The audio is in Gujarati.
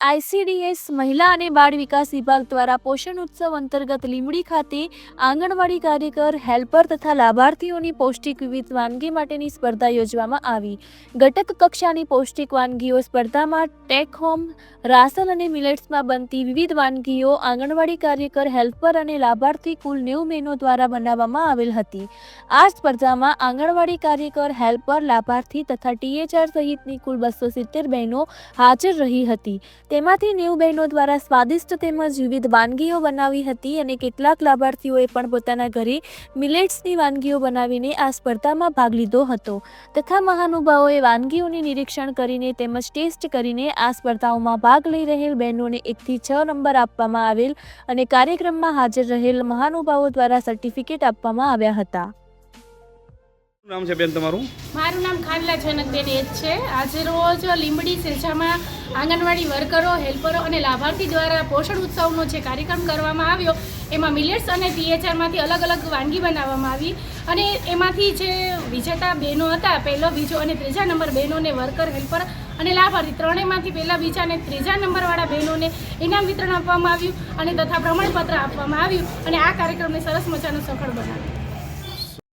આઈસીડીએસ મહિલા અને બાળ વિકાસ વિભાગ દ્વારા પોષણ ઉત્સવ અંતર્ગત લીમડી ખાતે આંગણવાડી કાર્યકર, હેલ્પર તથા લાભાર્થીઓની પૌષ્ટિક વિવિધ વાનગી માટેની સ્પર્ધા યોજવામાં આવી. ઘટક કક્ષાની પૌષ્ટિક વાનગીઓ સ્પર્ધામાં ટેક હોમ રાસન અને મિલેટ્સમાં બનતી વિવિધ વાનગીઓ આંગણવાડી કાર્યકર, હેલ્પર અને લાભાર્થી કુલ નેવું બહેનો દ્વારા બનાવવામાં આવેલ હતી. આ સ્પર્ધામાં આંગણવાડી કાર્યકર, હેલ્પર, લાભાર્થી તથા ટીએચઆર સહિતની કુલ બસો સિત્તેર બહેનો હાજર રહી હતી. તેમાંથી નેવ બહેનો દ્વારા સ્વાદિષ્ટ તેમજ વિવિધ વાનગીઓ બનાવી હતી અને કેટલાક લાભાર્થીઓએ પણ પોતાના ઘરે મિલેટ્સની વાનગીઓ બનાવીને આ સ્પર્ધામાં ભાગ લીધો હતો. તથા મહાનુભાવોએ વાનગીઓની નિરીક્ષણ કરીને તેમજ ટેસ્ટ કરીને આ સ્પર્ધાઓમાં ભાગ લઈ રહેલ બહેનોને એકથી છ નંબર આપવામાં આવેલ અને કાર્યક્રમમાં હાજર રહેલ મહાનુભાવો દ્વારા સર્ટિફિકેટ આપવામાં આવ્યા હતા. નામ છે બેન તમારું? મારું નામ ખાનલા જનકબેન એજ છે. આજે રોજ લીંબડી સિરસામાં આંગણવાડી વર્કરો, હેલ્પરો અને લાભાર્થી દ્વારા પોષણ ઉત્સવનો જે કાર્યક્રમ કરવામાં આવ્યો, એમાં મિલેટ્સ અને પીએચઆરમાંથી અલગ અલગ વાનગી બનાવવામાં આવી અને એમાંથી જે વિજેતા બહેનો હતા, પહેલો, બીજો અને ત્રીજા નંબર બહેનોને વર્કર, હેલ્પર અને લાભાર્થી ત્રણેયમાંથી પહેલા, બીજા અને ત્રીજા નંબરવાળા બહેનોને ઇનામ વિતરણ આપવામાં આવ્યું અને તથા પ્રમાણપત્ર આપવામાં આવ્યું અને આ કાર્યક્રમને સરસ મજાનો સફળ બનાવ્યો.